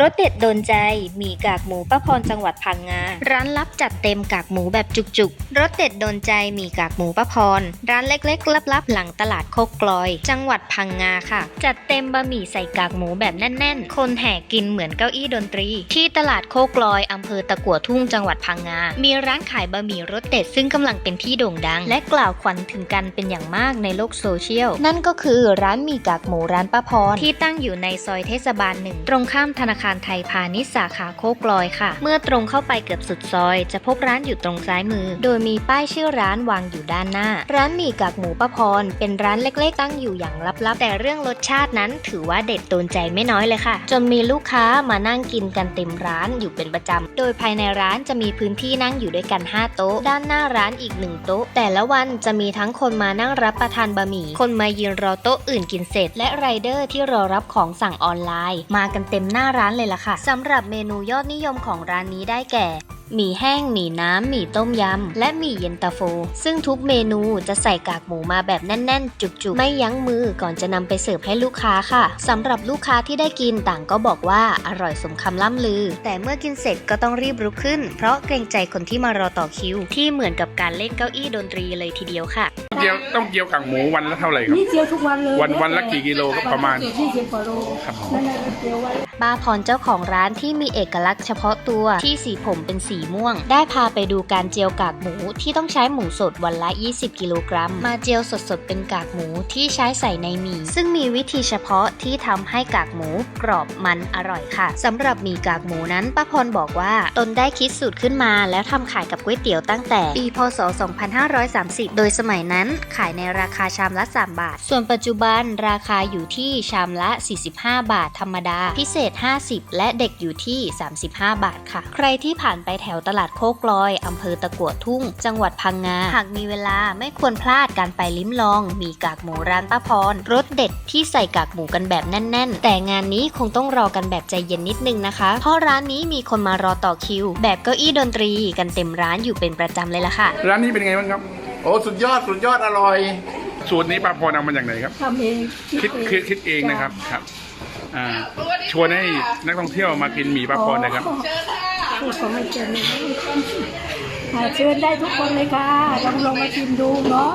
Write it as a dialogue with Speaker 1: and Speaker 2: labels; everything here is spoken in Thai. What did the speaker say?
Speaker 1: รสเด็ดโดนใจ มีกากหมูป้าพรจังหวัดพังงา ร้านลับจัดเต็มกากหมูแบบจุกๆ รสเด็ดโดนใจ มีกากหมูป้าพร ร้านเล็กๆ ลับๆ หลังตลาดโคกกลอย จังหวัดพังงาค่ะ จัดเต็มบะหมี่ใส่กากหมูแบบแน่นๆ คนแห่กินเหมือนเก้าอี้ดนตรี ที่ตลาดโคกลอยอำเภอตะกั่วทุ่งจังหวัดพังงา มีร้านขายบะหมี่รสเด็ดซึ่งกำลังเป็นที่โด่งดัง และกล่าวขวัญถึงกันเป็นอย่างมากในโลกโซเชียล นั่นก็คือร้านหมี่กากหมูร้านป้าพรที่ตั้งอยู่ในซอยเทศบาลหนึ่งตรงข้ามธนาคารไทยพาณิชย์สาขาโคกลอยค่ะ เมื่อตรงเข้าไปเกือบสุดซอย จะพบร้านอยู่ตรงซ้ายมือ โดยมีป้ายชื่อร้านวางอยู่ด้านหน้า ร้านหมี่กากหมูป้าพร เป็นร้านเล็กๆ ตั้งอยู่อย่างลับๆ แต่เรื่องรสชาตินั้นถือว่าเด็ดโดนใจไม่น้อยเลยค่ะ จนมีลูกค้ามานั่งกินกันเต็มร้านอยู่เป็นประจำ โดยภายในร้านจะมีพื้นที่นั่งอยู่ด้วยกัน 5 โต๊ะ ด้านหน้าร้านอีก 1 โต๊ะ แต่ละวันจะมีทั้งคนมานั่งรับประทานบะหมี่ คนมายืนรอโต๊ะอื่นกินเสร็จ และไรเดอร์ที่รอรับของสั่งออนไลน์ มากันเต็มหน้าร้านเลยล่ะค่ะสำหรับเมนูยอดนิยมของร้านนี้ได้แก่หมี่แห้งหมี่น้ำหมี่ต้มยำ และหมี่เย็นตาโฟ ซึ่งทุกเมนูจะใส่กากหมูมาแบบแน่น ๆ จุกๆ ไม่ยั้งมือก่อนจะนำไปเสิร์ฟให้ลูกค้าค่ะสำหรับลูกค้าที่ได้กินต่างก็บอกว่าอร่อยสมคำล่ำลือ แต่เมื่อกินเสร็จก็ต้องรีบลุกขึ้น เพราะเกรงใจคนที่มารอต่อคิว ที่เหมือนกับการเล่นเก้าอี้ดนตรีเลยทีเดียวค่ะ
Speaker 2: เกี๊ยวต้องเกี๊ยวกากหมูวันละเท่าไหร่ครับ
Speaker 3: นี่เจียวทุกวันเลย
Speaker 2: วันวันละกี่กิโลครับประมาณ
Speaker 3: ยี่สิบกว่าโล
Speaker 2: ครับ
Speaker 3: นั่นแหละเจียวไว้
Speaker 1: ป้าพรเจ้าของร้านที่มีเอกลักษณ์เฉพาะตัวที่สีผมเป็นสีม่วง ได้พาไปดูการเจียวกากหมูที่ต้องใช้หมูสดวันละ 20 กิโลกรัม มาเจียวสดๆเป็นกากหมูที่ใช้ใส่ในหมี่ซึ่งมีวิธีเฉพาะที่ทำให้กากหมูกรอบมันอร่อยค่ะสำหรับหมี่กากหมูนั้นป้าพรบอกว่าตนได้คิดสูตรขึ้นมา แล้วทำขายกับก๋วยเตี๋ยวตั้งแต่ปีพศ 2530 โดยสมัยนั้นขายในราคาชามละ 3 บาท ส่วนปัจจุบันราคาอยู่ที่ชามละ 45 บาทธรรมดา พิเศษ 50 และเด็กอยู่ที่ 35 บาทค่ะ ใครที่ผ่านไปแถวตลาดโคกลอยอำเภอตะกั่วทุ่ง จังหวัดพังงา หากมีเวลาไม่ควรพลาดการไปลิ้มลอง มีกากหมูร้านป้าพรรสเด็ดที่ใส่กากหมูกันแบบแน่น ๆ แต่งานนี้คงต้องรอกันแบบใจเย็นนิดนึงนะคะ เพราะร้านนี้มีคนมารอต่อคิว แบบเก้าอี้ดนตรีกันเต็มร้านอยู่เป็นประจำเลยล่ะค่ะ
Speaker 2: ร้านนี้เป็นไงบ้างครับ
Speaker 4: โอ้สุดยอดสุดยอดอร่อย
Speaker 2: สูตรนี้ป้าพรเอามาจากไหนครับ
Speaker 3: ทำเอง
Speaker 2: คิดคิดคิดเองนะครับครับอ่าชวนให้นักท่องเที่ยวมากินหมี่ป้าพรนะครับ
Speaker 3: พูดของไม่เจนเลยอ่าเชิญได้ทุกคนเลยค่ะลองลองมาชิมดูเนาะ